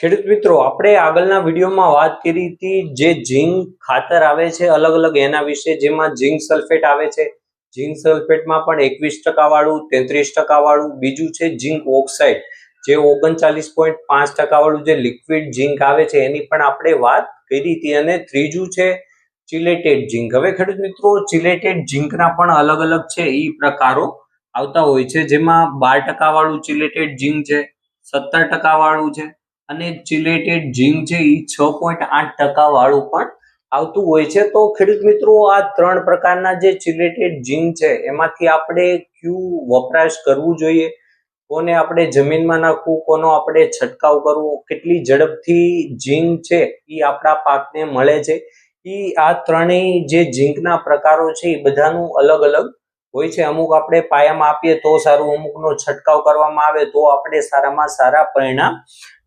ખેડૂત મિત્રો, આપણે આગળના વિડીયોમાં વાત કરી હતી જે ઝીંક ખાતર આવે છે અલગ અલગ એના વિશે, જેમાં ઝીંક સલ્ફેટ આવે છે. ઝીંક સલ્ફેટમાં પણ એકવીસ ટકા વાળું તેત્રીસ ટકા વાળું બીજું છે ઝીંક ઓક્સાઇડ, જે ઓગણચાલીસ પોઈન્ટ પાંચ ટકા વાળું જે લિક્વિડ ઝીંક આવે છે, એની પણ આપણે વાત કરી હતી. અને ત્રીજું છે ચિલેટેડ ઝીંક. હવે ખેડૂત મિત્રો, ચિલેટેડ ઝીંકના પણ અલગ અલગ છે એ પ્રકારો આવતા હોય છે, જેમાં બાર ટકા વાળું ચિલેટેડ ઝીંક છે, સત્તર ટકા વાળું છે અને ચિલેટેડ ઝીંક છે એ છ પોઈન્ટ આઠ ટકા વાળું પણ આવતું હોય છે. તો ખેડૂત મિત્રો, આ ત્રણ પ્રકારના જે ચિલેટેડ ઝીંક છે, એમાંથી આપણે ક્યુ વપરાશ કરવું જોઈએ? કોને આપણે જમીનમાં નાખવું, કોનો આપણે છંટકાવ કરવો, કેટલી ઝડપથી ઝીંક છે એ આપણા પાકને મળે છે. એ આ ત્રણેય જે ઝીંકના પ્રકારો છે એ બધાનું અલગ અલગ હોય છે, અમુક આપણે પાયામાં આપીએ તો સારું, અમુકનો છંટકાવ કરવામાં આવે તો આપણે સારામાં સારા પરિણામ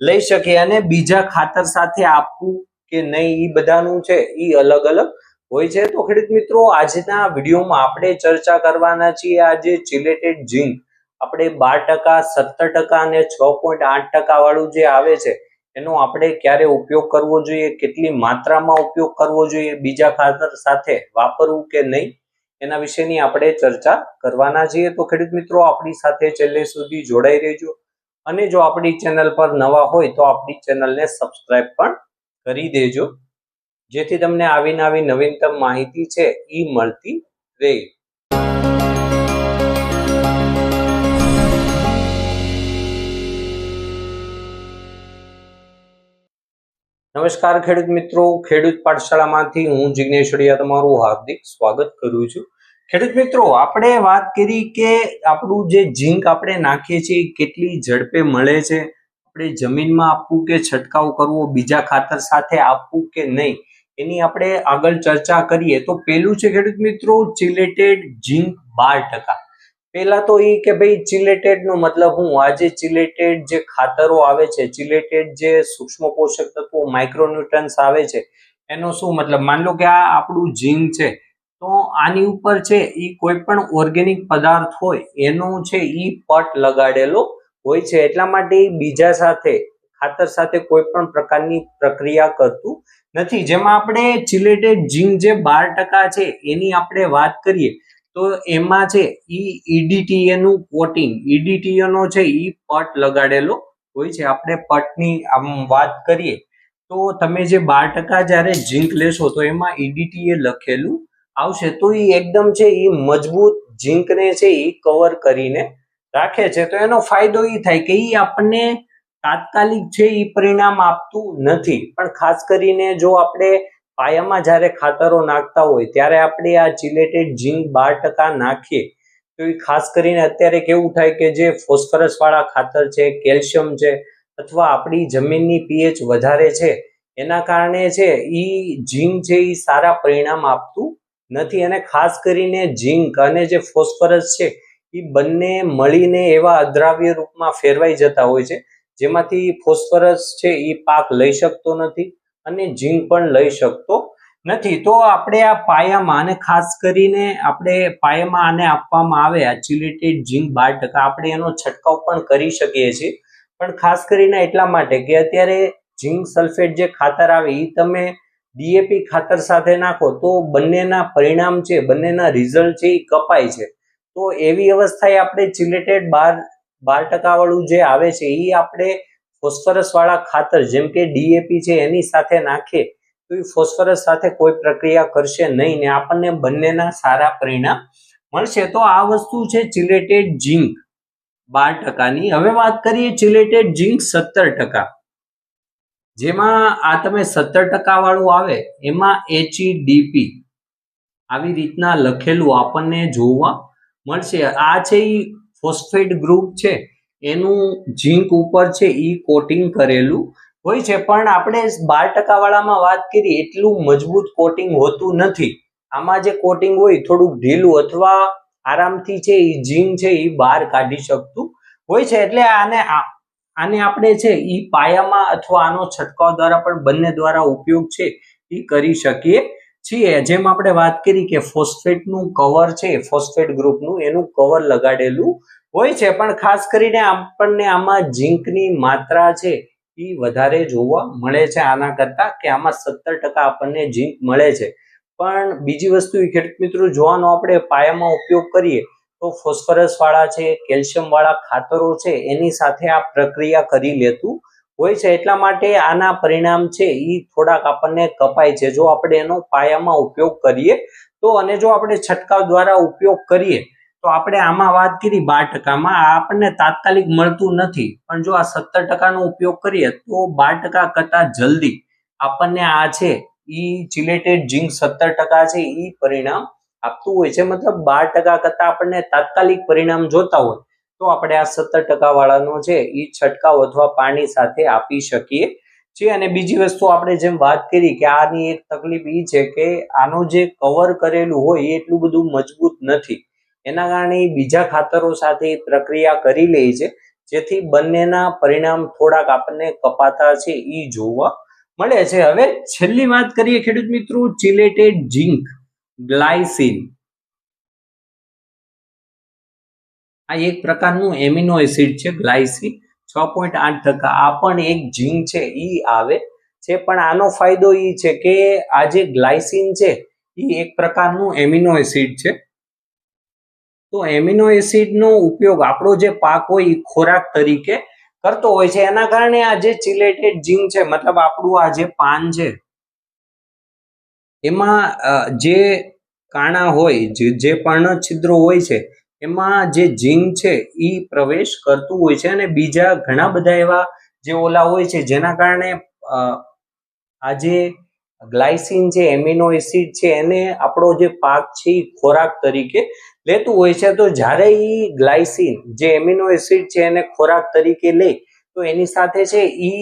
લઈ શકીએ અને બીજા ખાતર સાથે આપવું કે નહીં એ બધાનું છે એ અલગ અલગ હોય છે. તો ખેડૂત મિત્રો, આજના વિડીયોમાં આપણે ચર્ચા કરવાના છીએ આજે ચિલેટેડ ઝીંક આપણે બાર ટકા, સત્તર ટકા અને છ પોઈન્ટ આઠ ટકા વાળું જે આવે છે, એનો આપણે ક્યારે ઉપયોગ કરવો જોઈએ, કેટલી માત્રામાં ઉપયોગ કરવો જોઈએ, બીજા ખાતર સાથે વાપરવું કે નહીં એના વિશેની આપણે ચર્ચા કરવાના છીએ. તો ખેડૂત મિત્રો, આપણી સાથે છેલ્લે સુધી જોડાઈ રહેજો. અને જો આપણી ચેનલ પર નવા હોય, તો આપણી ચેનલને સબસ્ક્રાઇબ પણ કરી દેજો. જેથી તમને આવી નવીનતમ માહિતી છે એ મળતી રહે. નમસ્કાર ખેડૂત મિત્રો, ખેડૂત પાઠશાળામાંથી હું અડિયા તમારું હાર્દિક સ્વાગત કરું છું. ખેડૂત મિત્રો, આપણે વાત કરી કે આપણું જે ઝીંક આપણે નાખીએ છીએ કેટલી ઝડપે મળે છે? આપણે જમીનમાં આપવું કે છંટકાવ કરવો, બીજા ખાતર સાથે આપવું કે નહીં? એની આપણે આગળ ચર્ચા કરીએ તો પેલું છે ખેડૂત મિત્રો ચિલેટેડ ઝીંક બાર ટકા. પેલા તો એ કે ભાઈ ચિલેટેડ નો મતલબ હું, આજે ચિલેટેડ જે ખાતરો આવે છે ચિલેટેડ જે સૂક્ષ્મ પોષક તત્વો માઇક્રોન્યુટ્રન્સ આવે છે, એનો શું મતલબ? માન લો કે આ આપણું ઝીંક છે, તો આની ઉપર છે એ કોઈ પણ ઓર્ગેનિક પદાર્થ હોય, એનો છે એ પટ લગાડેલો હોય છે, એટલા માટે બીજા સાથે, ખાતર સાથે કોઈ પણ પ્રકારની પ્રક્રિયા કરતું નથી. જેમાં આપણે ચિલેટેડ ઝીંક જે બાર ટકા છે, એની આપણે વાત કરીએ તો એમાં છે ઈ ઈડીટીએ નું કોટિંગ ઈડીટીએ નો છે ઈ પટ લગાડેલો હોય છે. આપણે પટની આમ વાત કરીએ તો તમે જે બાર ટકા જ્યારે ઝીંક લેશો તો એમાં ઈડીટીએ લખેલું આવશે. તો એ એકદમ છે એ મજબૂત ઝીંકને છે એ કવર કરીને રાખે છે. તો એનો ફાયદો એ થાય કે એ આપણને તાત્કાલિક છે એ પરિણામ આપતું નથી. પણ ખાસ કરીને જો આપણે પાયામાં જ્યારે ખાતરો નાખતા હોય, ત્યારે આપણે આ ચિલેટેડ ઝીંક બાર ટકા નાખીએ. તો એ ખાસ કરીને અત્યારે કેવું થાય કે જે ફોસ્ફરસ વાળા ખાતર છે કેલ્શિયમ છે, અથવા આપણી જમીનની પીએચ વધારે છે, એના કારણે છે એ ઝીંક છે એ સારા પરિણામ આપતું નથી. અને ખાસ કરીને ઝીંક અને જે ફોસ્ફરસ છે એ બંને મળીને એવા અદ્રાવ્ય રૂપમાં ફેરવાઈ જતા હોય છે, જેમાંથી ફોસ્ફરસ છે એ પાક લઈ શકતો નથી. અને ઝીંક પણ લઈ શકતો નથી. તો આપણે આ પાયામાં અને ખાસ કરીને આપણે પાયામાં આને આપવામાં આવે આ ચિલેટેડ ઝીંક બાર ટકા. આપણે એનો છંટકાવ પણ કરી શકીએ છીએ. પણ ખાસ કરીને એટલા માટે કે અત્યારે ઝીંક સલ્ફેટ જે ખાતર આવે એ તમે ડીએપી ખાતર સાથે નાખો તો બંનેના પરિણામ છે, બંનેના રિઝલ્ટ છે એ કપાય છે. તો એવી અવસ્થાએ આપણે ચિલેટેડ બાર બાર ટકાવાળું જે આવે છે એ આપણે ફોસ્ફરસ વાળા ખાતર જેમ કે ડીએપી છે એની સાથે નાખીએ, તો એ ફોસ્ફરસ સાથે કોઈ પ્રક્રિયા કરશે નહીં ને આપણને બંનેના સારા પરિણામ મળશે. તો આ વસ્તુ છે ચિલેટેડ ઝીંક બાર ટકાની. હવે વાત કરીએ ચિલેટેડ ઝીંક સત્તર ટકા. જેમાં આ તમે સત્તર ટકા વાળું આવે, એમાં એચઈડીપી આવી રીતના લખેલું આપણને જોવા મળશે. આ છે એ ફોસ્ફેટ ગ્રુપ છે. એનું ઝીંક ઉપર છે એ કોટિંગ કરેલું હોય છે. પણ આપણે બાર ટકા વાળામાં વાત કરી એટલું મજબૂત કોટિંગ હોતું નથી. આમાં જે કોટિંગ હોય થોડુંક ઢીલું અથવા આરામથી છે એ ઝીંક છે એ બહાર કાઢી શકતું હોય છે. એટલે આને આને આપણે છે એ પાયામાં અથવા આનો છંટકાવ દ્વારા પણ બંને દ્વારા ઉપયોગ છે એ કરી શકીએ છીએ. જેમ આપણે વાત કરી કે ફોસ્ફેટનું કવર છે, ફોસ્ફેટ ગ્રુપનું, એનું કવર લગાડેલું હોય છે, પણ ખાસ કરીને આપણને આમાં ઝીંકની માત્રા છે એ વધારે જોવા મળે છે આના કરતા કે આમાં સત્તર ટકા આપણને ઝીંક મળે છે. પણ બીજી વસ્તુ ખેડૂત મિત્રો, જોવાનો આપણે પાયામાં ઉપયોગ કરીએ તો ફોસ્ફરસ વાળા છે, કેલ્શિયમ વાળા ખાતરો છે, એની સાથે આ પ્રક્રિયા કરી લેતું હોય છે. એટલા માટે આના પરિણામ છે એ થોડાક આપણને કપાય છે. જો આપણે એનો પાયામાં ઉપયોગ કરીએ તો અને જો આપણે છંટકાવ દ્વારા ઉપયોગ કરીએ તો આપણે આમાં વાત કરી બાર ટકામાં. આ આપણને તાત્કાલિક મળતું નથી. પણ જો આ સત્તર ટકાનો ઉપયોગ કરીએ તો બાર ટકા કરતા જલ્દી આપણને આ છે એ ચિલેટેડ જીંક સત્તર ટકા છે એ પરિણામ આપતું હોય છે. મતલબ બાર ટકા કરતા આપણને તાત્કાલિક પરિણામ જોતા હોય તો આપણે આ સત્તર ટકા વાળાનો છે એ છંટકાવ અથવા પાણી સાથે આપી શકીએ છીએ. અને બીજી વસ્તુ આપણે જેમ વાત કરી કે આની એક તકલીફ એ છે કે આનું જે કવર કરેલું હોય એ એટલું બધું મજબૂત નથી. એના કારણે બીજા ખાતરો સાથે પ્રક્રિયા કરી લે છે. જેથી બંનેના પરિણામ થોડાક આપણને કપાતા છે એ જોવા મળે છે. હવે છેલ્લી વાત કરીએ ખેડૂત મિત્રો ચિલેટેડ ઝીંક ગ્લાયસિન આ એક પ્રકારનું એમિનો એસિડ છે ગ્લાયસિન છ પોઈન્ટ આઠ ટકા. આ પણ એક ઝીંક છે એ આવે છે. પણ આનો ફાયદો એ છે કે આ જે ગ્લાયસિન છે એ એક પ્રકારનું એમિનો એસિડ છે. તો એમિનો એસિડનો ઉપયોગ આપણો જે પાક હોય એ ખોરાક તરીકે કરતો હોય છે. એના કારણે આ જે ચિલેટેડ જીંગ છે, મતલબ આપણું આ જે પાન છે, એમાં જે કાણા હોય, જે પણ છિદ્રો હોય છે, એમાં જે જીંગ છે એ પ્રવેશ કરતું હોય છે અને બીજા ઘણા બધા એવા જે ઓલા હોય છે, જેના કારણે આ જે ગ્લાયસિન છે, એમિનો એસિડ છે, એને આપણો જે પાક છે એ ખોરાક તરીકે લેતું હોય છે, તો જ્યારે એ ગ્લાયસિન, જે એમિનો એસિડ છે, એને ખોરાક તરીકે લે, તો એની સાથે છે એ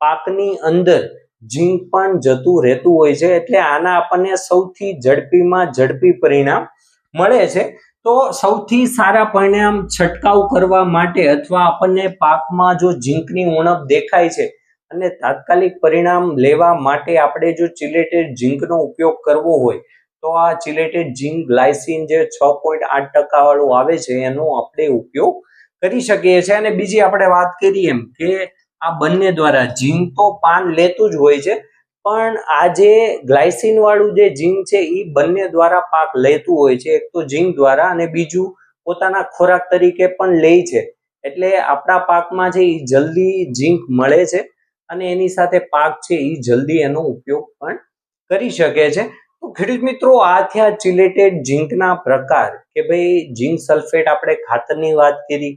પાકની અંદર ઝીંક પણ જતું રહેતું હોય છે, એટલે આના આપણને સૌથી ઝડપીમાં ઝડપી પરિણામ મળે છે. તો સૌથી સારા પરિણામ છંટકાવ કરવા માટે અથવા આપણને પાકમાં જો ઝીંકની ઉણપ દેખાય છે અને તાત્કાલિક પરિણામ લેવા માટે આપણે જો ચિલેટેડ ઝીંકનો ઉપયોગ કરવો હોય તો આ ચિલેટેડ ઝીંક ગ્લાયસિન જે છ પોઈન્ટ આઠ ટકા વાળું આવે છે, એનો આપણે ઉપયોગ કરી શકીએ છીએ. અને બીજી આપણે વાત કરીએ એમ કે આ બંને દ્વારા ઝીંક તો પાન લેતું જ હોય છે, પણ આ જે ગ્લાયસિન વાળું જે ઝીંક છે એ બંને દ્વારા પાક લેતું હોય છે. એક તો ઝીંક દ્વારા અને બીજું પોતાના ખોરાક તરીકે પણ લે છે. એટલે આપણા પાકમાં છે એ જલ્દી ઝીંક મળે છે અને એની સાથે પાક છે એ જલ્દી એનો ઉપયોગ પણ કરી શકે છે. તો ખેડૂત મિત્રો આ થયા ચિલેટેડ ઝીંકના પ્રકાર કે ભાઈ ઝીંક સલ્ફેટ આપણે ખાતરની વાત કરી,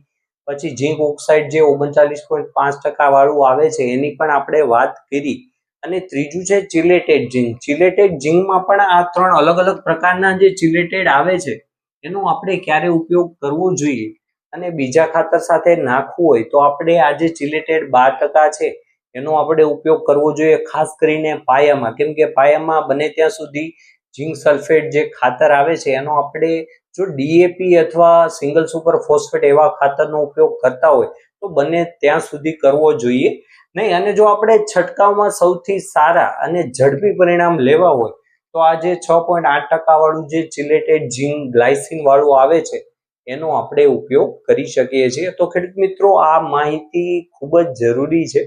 પછી ઝીંક ઓક્સાઇડ જે ઓગણચાલીસ પોઈન્ટ પાંચ ટકા વાળું આવે છે, એની પણ આપણે વાત કરી. અને ત્રીજું છે ચિલેટેડ ઝીંક ચિલેટેડ ઝીંકમાં પણ આ ત્રણ અલગ અલગ પ્રકારના જે ચિલેટેડ આવે છે, એનો આપણે ક્યારે ઉપયોગ કરવો જોઈએ? અને બીજા ખાતર સાથે નાખવું હોય તો આપણે આ જે ચિલેટેડ બાર ટકા છે એનો આપણે ઉપયોગ કરવો જોઈએ, ખાસ કરીને પાયામાં. કેમ કે પાયામાં બને ત્યાં સુધી ઝીંક સલ્ફેટ જે ખાતર આવે છે, એનો આપણે જો ડીએપી અથવા સિંગલ સુપર ફોસ્ફેટ એવા ખાતરનો ઉપયોગ કરતા હોય, તો બને ત્યાં સુધી કરવો જોઈએ. નહીં, અને જો આપણે છંટકાવમાં સૌથી સારા અને ઝડપી પરિણામ લેવા હોય, તો આ જે છ પોઈન્ટ આઠ ટકા વાળું જે ચિલેટેડ ઝીંક ગ્લાયસિન વાળું આવે છે, એનો આપણે ઉપયોગ કરી શકીએ છીએ. તો ખેડૂત મિત્રો, આ માહિતી ખૂબ જ જરૂરી છે.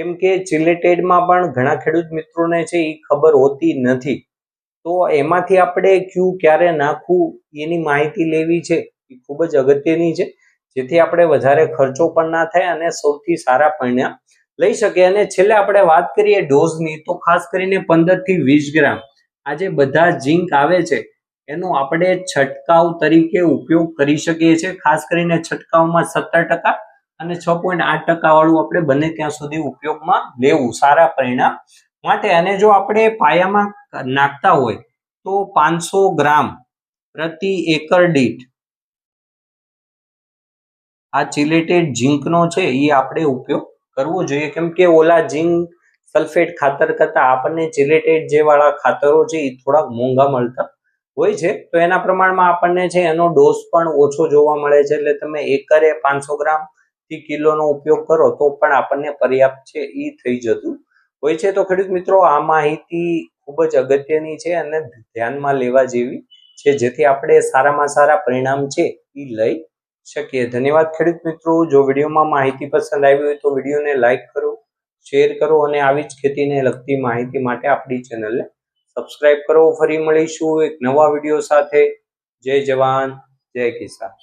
કેમ કે ચિલેટેડમાં પણ ઘણા ખેડૂત મિત્રોને છે એ ખબર હોતી નથી. તો એમાંથી આપણે ક્યુ ક્યારે નાખવું એની માહિતી લેવી છે એ ખૂબ જ અગત્યની છે. જેથી આપણે વધારે ખર્ચો પણ ના થાય અને સૌથી સારા પરિણામ લઈ શકીએ. અને છેલ્લે આપણે વાત કરીએ ડોઝની, તો ખાસ કરીને પંદરથી વીસ ગ્રામ. આ જે બધા ઝીંક આવે છે, એનો આપણે છંટકાવ તરીકે ઉપયોગ કરી શકીએ છીએ. ખાસ કરીને છંટકાવમાં સત્તર ટકા અને છ પોઈન્ટ આઠ ટકા વાળું આપણે બને ત્યાં સુધી ઉપયોગમાં લેવું, સારા પરિણામ માટે. અને જો આપણે પાયામાં નાખતા હોય તો પાંચસો ગ્રામ પ્રતિ એકર દીઠ આ ચિલેટેડ ઝીંકનો છે એ આપણે ઉપયોગ કરવો જોઈએ. કેમ કે ઓલા ઝીંક સલ્ફેટ ખાતર કરતા આપણને ચિલેટેડ જે વાળા ખાતરો છે એ થોડાક મોંઘા મળતા હોય છે. તો એના પ્રમાણમાં આપણને છે એનો ડોઝ પણ ઓછો જોવા મળે છે. એટલે તમે એકરે પાંચસો ગ્રામ થી કિલોનો ઉપયોગ કરો તો પણ આપણને પર્યાપ્ત છે એ થઈ જતું. હોય છે તો ખેડૂત મિત્રો, આ માહિતી ખૂબ જ અગત્યની છે અને ધ્યાનમાં લેવા જેવી છે, જેથી આપણે સારામાં સારા પરિણામ છે એ લઈ શકીએ. ધન્યવાદ ખેડૂત મિત્રો. જો વિડીયોમાં માહિતી પસંદ આવી હોય તો વિડીયોને લાઇક કરો, શેર કરો અને આવી જ ખેતીને લગતી માહિતી માટે આપણી ચેનલને સબસ્ક્રાઇબ કરો. ફરી મળીશું એક નવા વીડિયો સાથે. જય જવાન. જય કિસાન.